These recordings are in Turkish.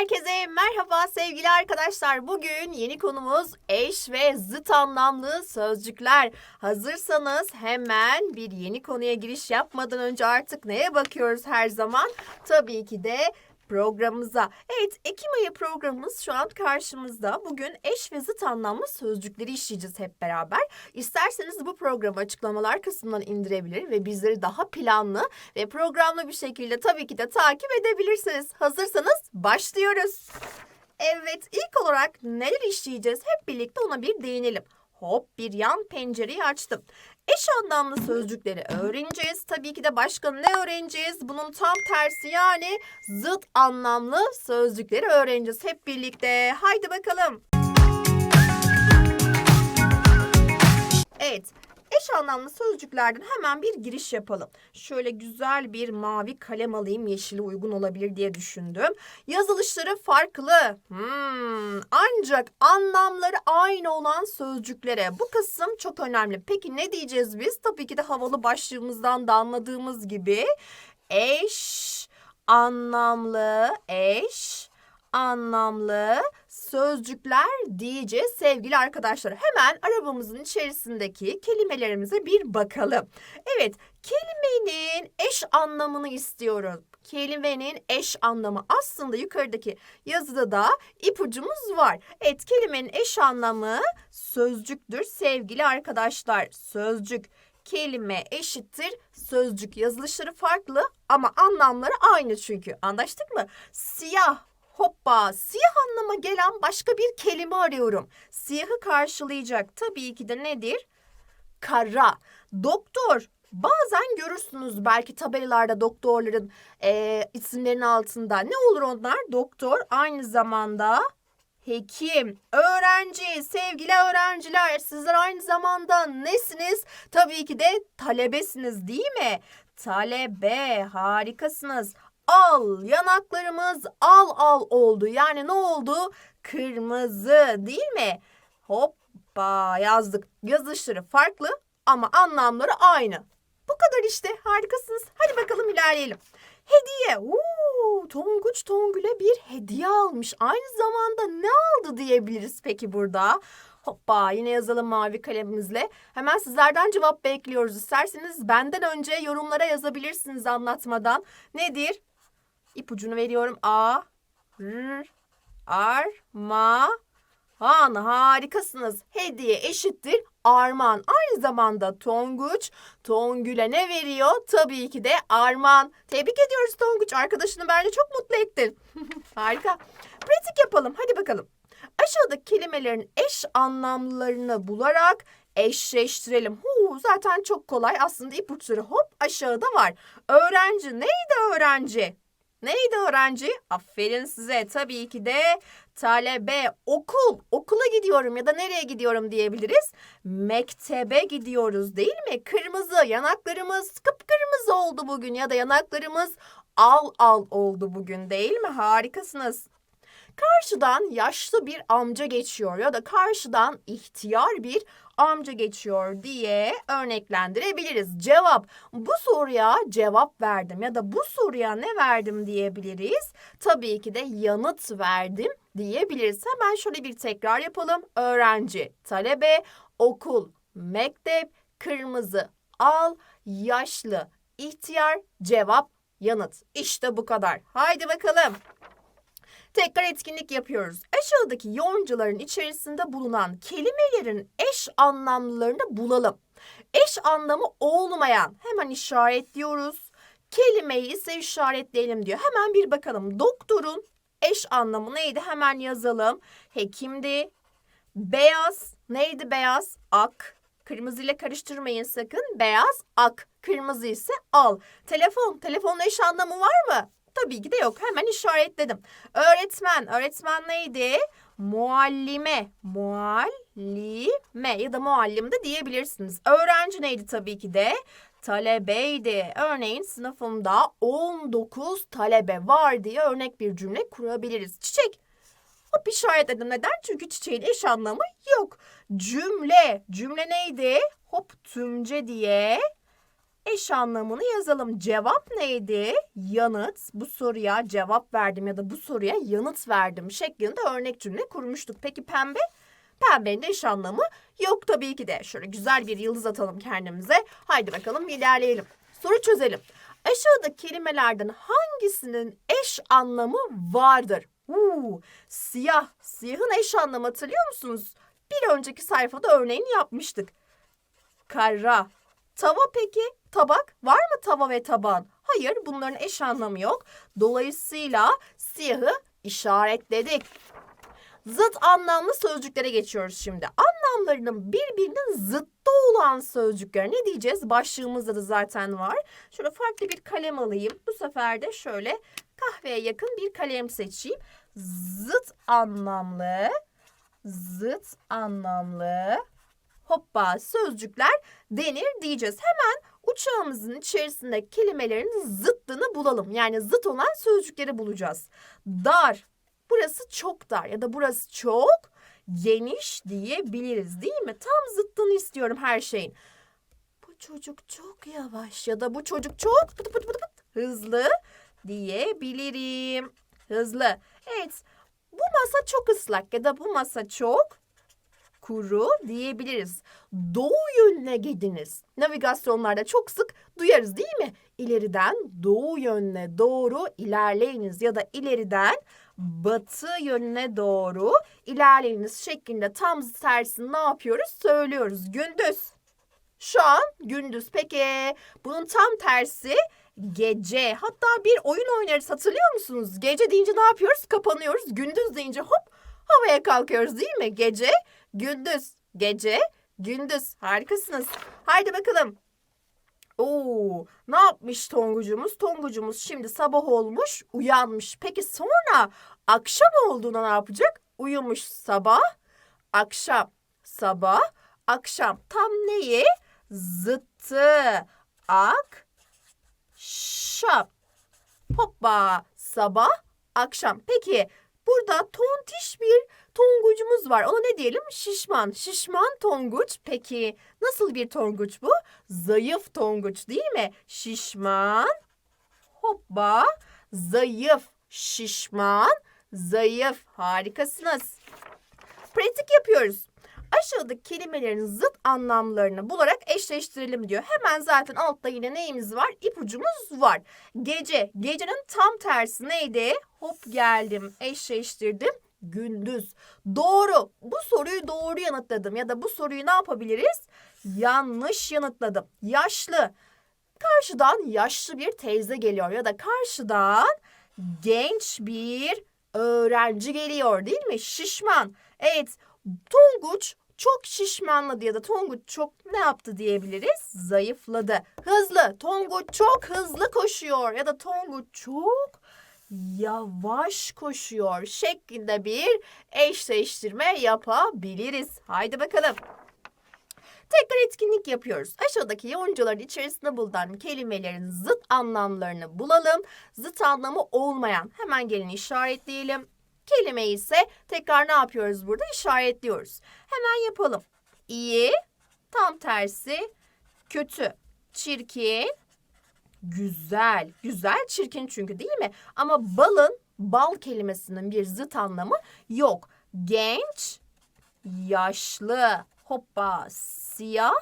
Herkese merhaba sevgili arkadaşlar. Bugün yeni konumuz eş ve zıt anlamlı sözcükler. Hazırsanız hemen bir yeni konuya giriş yapmadan önce artık neye bakıyoruz her zaman? Tabii ki de programımıza. Evet, Ekim ayı programımız şu an karşımızda. Bugün eş ve zıt anlamlı sözcükleri işleyeceğiz hep beraber. İsterseniz bu programı açıklamalar kısmından indirebilir ve bizleri daha planlı ve programlı bir şekilde tabii ki de takip edebilirsiniz. Hazırsanız başlıyoruz. Evet, ilk olarak neler işleyeceğiz? Hep birlikte ona bir değinelim. Hop bir yan pencereyi açtım. Eş anlamlı sözcükleri öğreneceğiz. Tabii ki de başka ne öğreneceğiz? Bunun tam tersi yani zıt anlamlı sözcükleri öğreneceğiz hep birlikte. Haydi bakalım. Evet. Eş anlamlı sözcüklerden hemen bir giriş yapalım. Şöyle güzel bir mavi kalem alayım yeşili uygun olabilir diye düşündüm. Yazılışları farklı. Hmm, ancak anlamları aynı olan sözcüklere. Bu kısım çok önemli. Peki ne diyeceğiz biz? Tabii ki de havalı başlığımızdan da anladığımız gibi eş anlamlı eş anlamlı sözcükler diyeceğiz sevgili arkadaşlar. Hemen arabamızın içerisindeki kelimelerimize bir bakalım. Evet, kelimenin eş anlamını istiyorum. Kelimenin eş anlamı aslında yukarıdaki yazıda da ipucumuz var. Evet, kelimenin eş anlamı sözcüktür sevgili arkadaşlar. Sözcük kelime eşittir sözcük yazılışları farklı ama anlamları aynı çünkü. Anlaştık mı? Siyah Hoppa, siyah anlama gelen başka bir kelime arıyorum. Siyahı karşılayacak tabii ki de nedir? Kara. Doktor. Bazen görürsünüz belki tabelalarda doktorların e, isimlerinin altında. Ne olur onlar? Doktor aynı zamanda hekim, öğrenci, sevgili öğrenciler sizler aynı zamanda nesiniz? Tabii ki de talebesiniz değil mi? Talebe harikasınız al yanaklarımız al al oldu. Yani ne oldu? Kırmızı değil mi? Hoppa yazdık. Yazışları farklı ama anlamları aynı. Bu kadar işte harikasınız. Hadi bakalım ilerleyelim. Hediye. Uuu, Tonguç Tongül'e bir hediye almış. Aynı zamanda ne aldı diyebiliriz peki burada? Hoppa yine yazalım mavi kalemimizle. Hemen sizlerden cevap bekliyoruz. İsterseniz benden önce yorumlara yazabilirsiniz anlatmadan. Nedir? İpucunu veriyorum. A, R, ar, ma, han. Harikasınız. Hediye eşittir armağan. Aynı zamanda Tonguç Tongül'e ne veriyor? Tabii ki de armağan. Tebrik ediyoruz Tonguç. Arkadaşını bence çok mutlu ettin. Harika. Pratik yapalım. Hadi bakalım. Aşağıdaki kelimelerin eş anlamlarını bularak eşleştirelim. Huu, zaten çok kolay. Aslında ipuçları hop aşağıda var. Öğrenci neydi öğrenci? Neydi öğrenci? Aferin size. Tabii ki de talebe, okul, okula gidiyorum ya da nereye gidiyorum diyebiliriz. Mektebe gidiyoruz değil mi? Kırmızı, yanaklarımız kıpkırmızı oldu bugün ya da yanaklarımız al al oldu bugün değil mi? Harikasınız. Karşıdan yaşlı bir amca geçiyor ya da karşıdan ihtiyar bir amca geçiyor diye örneklendirebiliriz. Cevap bu soruya cevap verdim ya da bu soruya ne verdim diyebiliriz. Tabii ki de yanıt verdim diyebiliriz. Hemen şöyle bir tekrar yapalım. Öğrenci, talebe, okul, mektep, kırmızı, al, yaşlı, ihtiyar, cevap, yanıt. İşte bu kadar. Haydi bakalım. Tekrar etkinlik yapıyoruz. Aşağıdaki yoncaların içerisinde bulunan kelimelerin eş anlamlılarını bulalım. Eş anlamı olmayan hemen işaretliyoruz. Kelimeyi ise işaretleyelim diyor. Hemen bir bakalım. Doktorun eş anlamı neydi? Hemen yazalım. Hekimdi. Beyaz neydi beyaz? Ak. Kırmızı ile karıştırmayın sakın. Beyaz, ak. Kırmızı ise al. Telefon. Telefonun eş anlamı var mı? Tabii ki de yok. Hemen işaretledim. Öğretmen. Öğretmen neydi? Muallime. Muallime ya da muallim de diyebilirsiniz. Öğrenci neydi tabii ki de? Talebeydi. Örneğin sınıfımda 19 talebe var diye örnek bir cümle kurabiliriz. Çiçek. Hop işaretledim. Neden? Çünkü çiçeğin eş anlamı yok. Cümle. Cümle neydi? Hop tümce diye eş anlamını yazalım. Cevap neydi? Yanıt. Bu soruya cevap verdim ya da bu soruya yanıt verdim şeklinde örnek cümle kurmuştuk. Peki pembe? Pembenin eş anlamı yok tabii ki de. Şöyle güzel bir yıldız atalım kendimize. Haydi bakalım ilerleyelim. Soru çözelim. Aşağıdaki kelimelerden hangisinin eş anlamı vardır? Uuu, siyah. Siyahın eş anlamı hatırlıyor musunuz? Bir önceki sayfada örneğini yapmıştık. Kara. Tava peki? Tabak. Var mı tava ve taban? Hayır bunların eş anlamı yok. Dolayısıyla siyahı işaretledik. Zıt anlamlı sözcüklere geçiyoruz şimdi. Anlamlarının birbirinin zıttı olan sözcükler ne diyeceğiz? Başlığımızda da zaten var. Şöyle farklı bir kalem alayım. Bu sefer de şöyle kahveye yakın bir kalem seçeyim. Zıt anlamlı, zıt anlamlı hoppa sözcükler denir diyeceğiz. Hemen uçağımızın içerisinde kelimelerin zıttını bulalım. Yani zıt olan sözcükleri bulacağız. Dar, burası çok dar ya da burası çok geniş diyebiliriz değil mi? Tam zıttını istiyorum her şeyin. Bu çocuk çok yavaş ya da bu çocuk çok pıt pıt pıt pıt hızlı diyebilirim. Hızlı. Evet. Bu masa çok ıslak ya da bu masa çok kuru diyebiliriz. Doğu yönüne gidiniz. Navigasyonlarda çok sık duyarız değil mi? İleriden doğu yönüne doğru ilerleyiniz ya da ileriden batı yönüne doğru ilerleyiniz şeklinde tam tersini ne yapıyoruz? Söylüyoruz. Gündüz. Şu an gündüz. Peki bunun tam tersi gece. Hatta bir oyun oynarız hatırlıyor musunuz? Gece deyince ne yapıyoruz? Kapanıyoruz. Gündüz deyince hop havaya kalkıyoruz değil mi? Gece, gündüz, gece, gündüz. Harikasınız. Haydi bakalım. Oo, ne yapmış Tongucumuz? Tongucumuz şimdi sabah olmuş, uyanmış. Peki sonra akşam olduğunda ne yapacak? Uyumuş sabah, akşam, sabah, akşam. Tam neyi? Zıttı. Akşam. Hoppa. Sabah, akşam. Peki burada tontiş bir tongucumuz var. Ona ne diyelim? Şişman. Şişman tonguç. Peki nasıl bir tonguç bu? Zayıf tonguç değil mi? Şişman. Hoppa. Zayıf. Şişman. Zayıf. Harikasınız. Pratik yapıyoruz. Aşağıdaki kelimelerin zıt anlamlarını bularak eşleştirelim diyor. Hemen zaten altta yine neyimiz var? İpucumuz var. Gece. Gecenin tam tersi neydi? Hop geldim. Eşleştirdim. Gündüz. Doğru. Bu soruyu doğru yanıtladım. Ya da bu soruyu ne yapabiliriz? Yanlış yanıtladım. Yaşlı. Karşıdan yaşlı bir teyze geliyor ya da karşıdan genç bir öğrenci geliyor değil mi? Şişman. Evet. Tonguç çok şişmanladı ya da Tonguç çok ne yaptı diyebiliriz? Zayıfladı. Hızlı. Tonguç çok hızlı koşuyor ya da Tonguç çok yavaş koşuyor şeklinde bir eşleştirme yapabiliriz. Haydi bakalım. Tekrar etkinlik yapıyoruz. Aşağıdaki yoncaların içerisinde bulunan kelimelerin zıt anlamlarını bulalım. Zıt anlamı olmayan hemen gelin işaretleyelim. Kelime ise tekrar ne yapıyoruz burada? İşaretliyoruz. Hemen yapalım. İyi, tam tersi, kötü, çirkin, güzel. Güzel, çirkin çünkü değil mi? Ama balın, bal kelimesinin bir zıt anlamı yok. Genç, yaşlı, hoppa, siyah,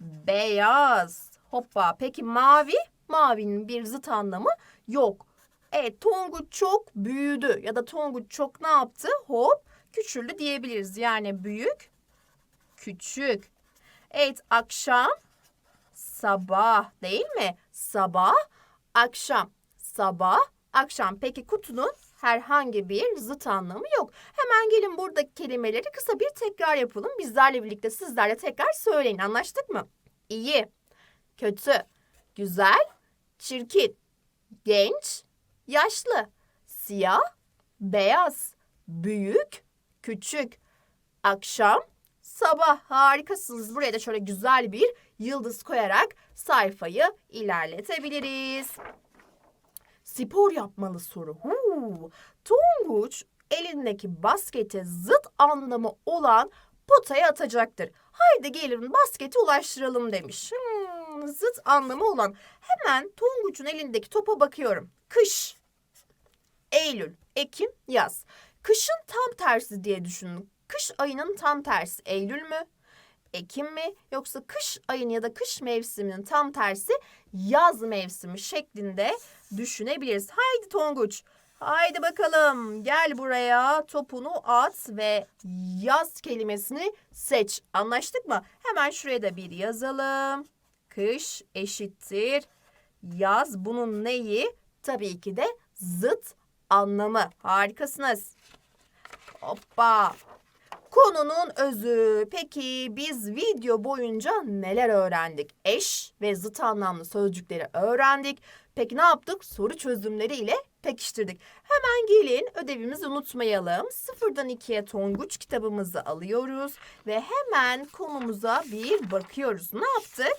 beyaz, hoppa. Peki mavi? Mavinin bir zıt anlamı yok. Evet Tonguç çok büyüdü ya da Tonguç çok ne yaptı? Hop küçüldü diyebiliriz. Yani büyük, küçük. Evet akşam, sabah değil mi? Sabah, akşam, sabah, akşam. Peki kutunun herhangi bir zıt anlamı yok. Hemen gelin buradaki kelimeleri kısa bir tekrar yapalım. Bizlerle birlikte sizlerle tekrar söyleyin. Anlaştık mı? İyi, kötü, güzel, çirkin, genç, yaşlı, siyah, beyaz, büyük, küçük, akşam, sabah. Harikasınız. Buraya da şöyle güzel bir yıldız koyarak sayfayı ilerletebiliriz. Spor yapmalı soru. Huu. Tonguç elindeki baskete zıt anlamı olan potaya atacaktır. Haydi gelin basketi ulaştıralım demiş. Hmm, zıt anlamı olan. Hemen Tonguç'un elindeki topa bakıyorum. Kış, Eylül, Ekim, yaz. Kışın tam tersi diye düşünün. Kış ayının tam tersi Eylül mü? Ekim mi? Yoksa kış ayın ya da kış mevsiminin tam tersi yaz mevsimi şeklinde düşünebiliriz. Haydi Tonguç. Haydi bakalım gel buraya topunu at ve yaz kelimesini seç. Anlaştık mı? Hemen şuraya da bir yazalım. Kış eşittir yaz. Bunun neyi? Tabii ki de zıt anlamı. Harikasınız. Hoppa. Konunun özü. Peki biz video boyunca neler öğrendik? Eş ve zıt anlamlı sözcükleri öğrendik. Peki ne yaptık? Soru çözümleri ile pekiştirdik. Hemen gelin ödevimizi unutmayalım. Sıfırdan ikiye Tonguç kitabımızı alıyoruz ve hemen konumuza bir bakıyoruz. Ne yaptık?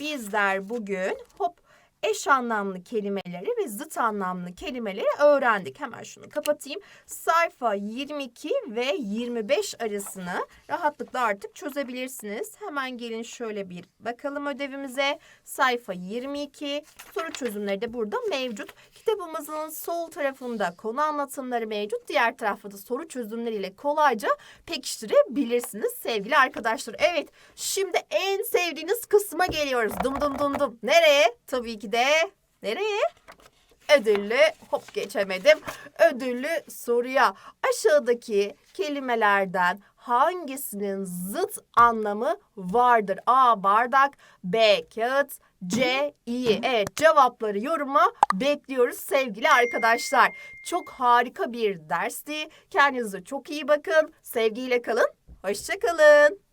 Bizler bugün hop eş anlamlı kelimeleri ve zıt anlamlı kelimeleri öğrendik. Hemen şunu kapatayım. Sayfa 22 ve 25 arasını rahatlıkla artık çözebilirsiniz. Hemen gelin şöyle bir bakalım ödevimize. Sayfa 22 soru çözümleri de burada mevcut. Kitabımızın sol tarafında konu anlatımları mevcut. Diğer tarafta da soru çözümleriyle kolayca pekiştirebilirsiniz sevgili arkadaşlar. Evet şimdi en sevdiğiniz kısma geliyoruz. Dım dım dım dım. Nereye? Tabii ki de nereye? Ödüllü hop geçemedim. Ödüllü soruya aşağıdaki kelimelerden hangisinin zıt anlamı vardır? A. Bardak B. Kağıt C. iyi. Evet cevapları yoruma bekliyoruz sevgili arkadaşlar. Çok harika bir dersti. Kendinize çok iyi bakın. Sevgiyle kalın. Hoşçakalın.